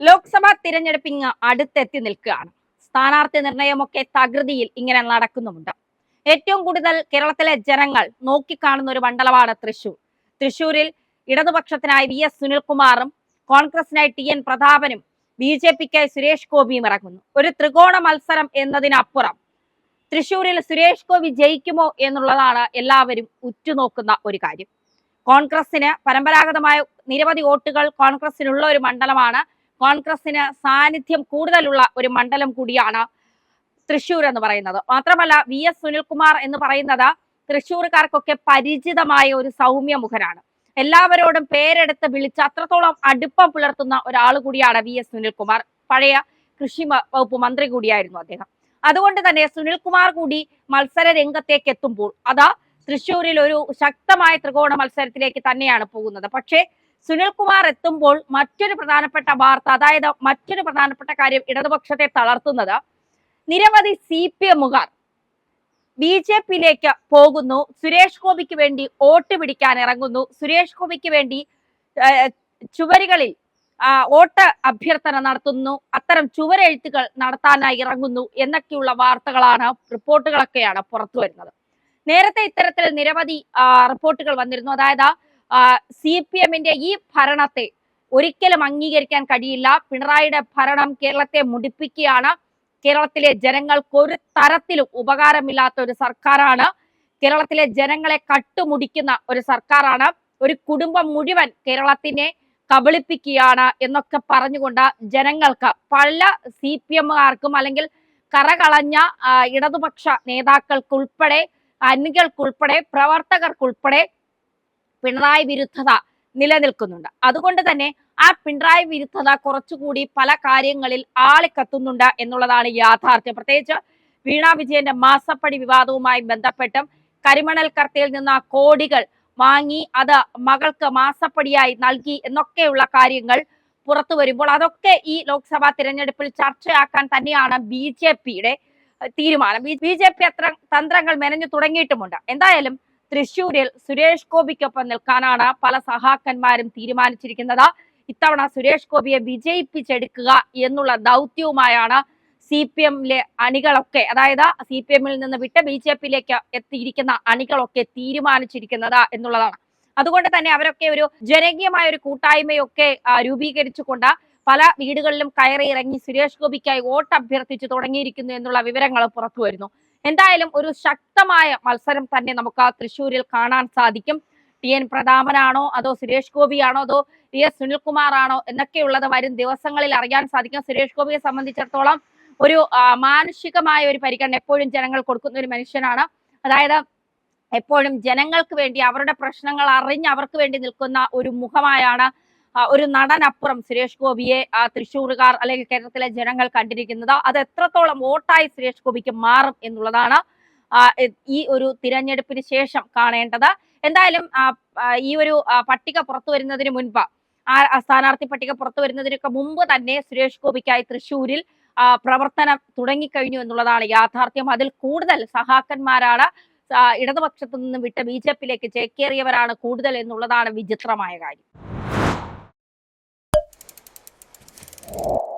ലോക്സഭാ തിരഞ്ഞെടുപ്പ് ഇങ്ങ് അടുത്തെത്തി നിൽക്കുകയാണ്. സ്ഥാനാർത്ഥി നിർണയമൊക്കെ തകൃതിയിൽ ഇങ്ങനെ നടക്കുന്നുമുണ്ട്. ഏറ്റവും കൂടുതൽ കേരളത്തിലെ ജനങ്ങൾ നോക്കിക്കാണുന്ന ഒരു മണ്ഡലമാണ് തൃശൂർ. തൃശൂരിൽ ഇടതുപക്ഷത്തിനായി വി എസ് സുനിൽകുമാറും കോൺഗ്രസിനായി ടി എൻ പ്രതാപനും ബി ജെ പിക്കായി സുരേഷ് ഗോപിയും ഇറങ്ങുന്നു. ഒരു ത്രികോണ മത്സരം എന്നതിനപ്പുറം തൃശൂരിൽ സുരേഷ് ഗോപി ജയിക്കുമോ എന്നുള്ളതാണ് എല്ലാവരും ഉറ്റുനോക്കുന്ന ഒരു കാര്യം. കോൺഗ്രസിന് പരമ്പരാഗതമായ നിരവധി വോട്ടുകൾ കോൺഗ്രസിനുള്ള ഒരു മണ്ഡലമാണ് കോൺഗ്രസിന് സാന്നിധ്യം കൂടുതലുള്ള ഒരു മണ്ഡലം കൂടിയാണ് തൃശൂർ എന്ന് പറയുന്നത്. മാത്രമല്ല വി എസ് സുനിൽകുമാർ എന്ന് പറയുന്നത് തൃശ്ശൂർക്കാർക്കൊക്കെ പരിചിതമായ ഒരു സൗമ്യ മുഖനാണ് എല്ലാവരോടും പേരെടുത്ത് വിളിച്ച് അത്രത്തോളം അടുപ്പം പുലർത്തുന്ന ഒരാൾ കൂടിയാണ് വി എസ് സുനിൽകുമാർ. പഴയ കൃഷി വകുപ്പ് മന്ത്രി കൂടിയായിരുന്നു അദ്ദേഹം. അതുകൊണ്ട് തന്നെ സുനിൽകുമാർ കൂടി മത്സര രംഗത്തേക്ക് എത്തുമ്പോൾ അതാ തൃശ്ശൂരിൽ ഒരു ശക്തമായ ത്രികോണ മത്സരത്തിലേക്ക് തന്നെയാണ് പോകുന്നത്. പക്ഷേ സുനിൽകുമാർ എത്തുമ്പോൾ മറ്റൊരു പ്രധാനപ്പെട്ട വാർത്ത അതായത് മറ്റൊരു പ്രധാനപ്പെട്ട കാര്യം ഇടതുപക്ഷത്തെ തളർത്തുന്നത്. നിരവധി സി പി എമ്മുകാർ ബി ജെ പിയിലേക്ക് പോകുന്നു. സുരേഷ് ഗോപിക്ക് വേണ്ടി വോട്ട് പിടിക്കാൻ ഇറങ്ങുന്നു. സുരേഷ് ഗോപിക്ക് വേണ്ടി ചുവരുകളിൽ വോട്ട് അഭ്യർത്ഥന നടത്തുന്നു. അത്തരം ചുവരെഴുത്തുകൾ നടത്താനായി ഇറങ്ങുന്നു എന്നൊക്കെയുള്ള വാർത്തകളാണ് റിപ്പോർട്ടുകളൊക്കെയാണ് പുറത്തു വരുന്നത് നേരത്തെ ഇത്തരത്തിൽ നിരവധി റിപ്പോർട്ടുകൾ വന്നിരുന്നു. അതായത് സി പി എമ്മിന്റെ ഈ ഭരണത്തെ ഒരിക്കലും അംഗീകരിക്കാൻ കഴിയില്ല. പിണറായിയുടെ ഭരണം കേരളത്തെ മുടിപ്പിക്കുകയാണ്. കേരളത്തിലെ ജനങ്ങൾക്ക് ഒരു തരത്തിലും ഉപകാരമില്ലാത്ത ഒരു സർക്കാരാണ്. കേരളത്തിലെ ജനങ്ങളെ കട്ടുമുടിക്കുന്ന ഒരു സർക്കാരാണ്. ഒരു കുടുംബം മുഴുവൻ കേരളത്തിനെ കബളിപ്പിക്കുകയാണ് എന്നൊക്കെ പറഞ്ഞുകൊണ്ട് ജനങ്ങൾക്ക് പല സി പി എമ്മുകാർക്കും അല്ലെങ്കിൽ കറകളഞ്ഞ ഇടതുപക്ഷ നേതാക്കൾക്കുൾപ്പെടെ അനുകൾക്കുൾപ്പെടെ പ്രവർത്തകർക്കുൾപ്പെടെ പിണറായി വിരുദ്ധത നിലനിൽക്കുന്നുണ്ട്. അതുകൊണ്ട് തന്നെ ആ പിണറായി വിരുദ്ധത കുറച്ചുകൂടി പല കാര്യങ്ങളിൽ ആളിക്കത്തുന്നുണ്ട് എന്നുള്ളതാണ് യാഥാർത്ഥ്യം. പ്രത്യേകിച്ച് വീണ വിജയന്റെ മാസപ്പടി വിവാദവുമായി ബന്ധപ്പെട്ടും കരിമണൽ കർത്തയിൽ നിന്ന് കോടികൾ വാങ്ങി അത് മകൾക്ക് മാസപ്പടിയായി നൽകി എന്നൊക്കെയുള്ള കാര്യങ്ങൾ പുറത്തു വരുമ്പോൾ അതൊക്കെ ഈ ലോക്സഭാ തിരഞ്ഞെടുപ്പിൽ ചർച്ചയാക്കാൻ തന്നെയാണ് ബി ജെ പിയുടെ തീരുമാനം. ബി ജെ പി അത്ര തന്ത്രങ്ങൾ മെനഞ്ഞു തുടങ്ങിയിട്ടുമുണ്ട്. എന്തായാലും തൃശൂരിൽ സുരേഷ് ഗോപിക്കൊപ്പം നിൽക്കാനാണ് പല സഹാക്കന്മാരും തീരുമാനിച്ചിരിക്കുന്നത്. ഇത്തവണ സുരേഷ് ഗോപിയെ വിജയിപ്പിച്ചെടുക്കുക എന്നുള്ള ദൗത്യവുമായാണ് സി പി എമ്മിലെ അണികളൊക്കെ അതായത് സി പി എമ്മിൽ നിന്ന് വിട്ട് ബി ജെ പിയിലേക്ക് എത്തിയിരിക്കുന്ന അണികളൊക്കെ തീരുമാനിച്ചിരിക്കുന്നത് എന്നുള്ളതാണ്. അതുകൊണ്ട് തന്നെ അവരൊക്കെ ഒരു ജനകീയമായ ഒരു കൂട്ടായ്മയൊക്കെ രൂപീകരിച്ചുകൊണ്ട് പല വീടുകളിലും കയറി ഇറങ്ങി സുരേഷ് ഗോപിക്കായി വോട്ട് അഭ്യർത്ഥിച്ചു തുടങ്ങിയിരിക്കുന്നു എന്നുള്ള വിവരങ്ങൾ പുറത്തു വരുന്നു. എന്തായാലും ഒരു ശക്തമായ മത്സരം തന്നെ നമുക്ക് ആ തൃശ്ശൂരിൽ കാണാൻ സാധിക്കും. ടി എൻ പ്രതാപനാണോ അതോ സുരേഷ് ഗോപിയാണോ അതോ ടി എസ് സുനിൽകുമാർ ആണോ എന്നൊക്കെയുള്ളത് വരും ദിവസങ്ങളിൽ അറിയാൻ സാധിക്കും. സുരേഷ് ഗോപിയെ സംബന്ധിച്ചിടത്തോളം ഒരു മാനുഷികമായ ഒരു പരിഗണന എപ്പോഴും ജനങ്ങൾ കൊടുക്കുന്ന ഒരു മനുഷ്യനാണ്. അതായത് എപ്പോഴും ജനങ്ങൾക്ക് വേണ്ടി അവരുടെ പ്രശ്നങ്ങൾ അറിഞ്ഞ് അവർക്ക് വേണ്ടി നിൽക്കുന്ന ഒരു മുഖമായാണ് ഒരു നടനപ്പുറം സുരേഷ് ഗോപിയെ ആ, തൃശ്ശൂറുകാർ അല്ലെങ്കിൽ കേരളത്തിലെ ജനങ്ങൾ കണ്ടിരിക്കുന്നത്. അത് എത്രത്തോളം വോട്ടായി സുരേഷ് ഗോപിക്ക് മാറും എന്നുള്ളതാണ് ഈ ഒരു തിരഞ്ഞെടുപ്പിന് ശേഷം കാണേണ്ടത്. എന്തായാലും ഈ ഒരു പട്ടിക പുറത്തു വരുന്നതിന് മുൻപ് ആ സ്ഥാനാർത്ഥി പട്ടിക പുറത്തു വരുന്നതിനൊക്കെ മുമ്പ് തന്നെ സുരേഷ് ഗോപിക്കായി തൃശ്ശൂരിൽ പ്രവർത്തനം തുടങ്ങിക്കഴിഞ്ഞു എന്നുള്ളതാണ് യാഥാർത്ഥ്യം. അതിൽ കൂടുതൽ സഹാക്കന്മാരാണ് ഇടതുപക്ഷത്തു നിന്നും വിട്ട് ബി ജെ പിയിലേക്ക് ചേക്കേറിയവരാണ് കൂടുതൽ എന്നുള്ളതാണ് വിചിത്രമായ കാര്യം. you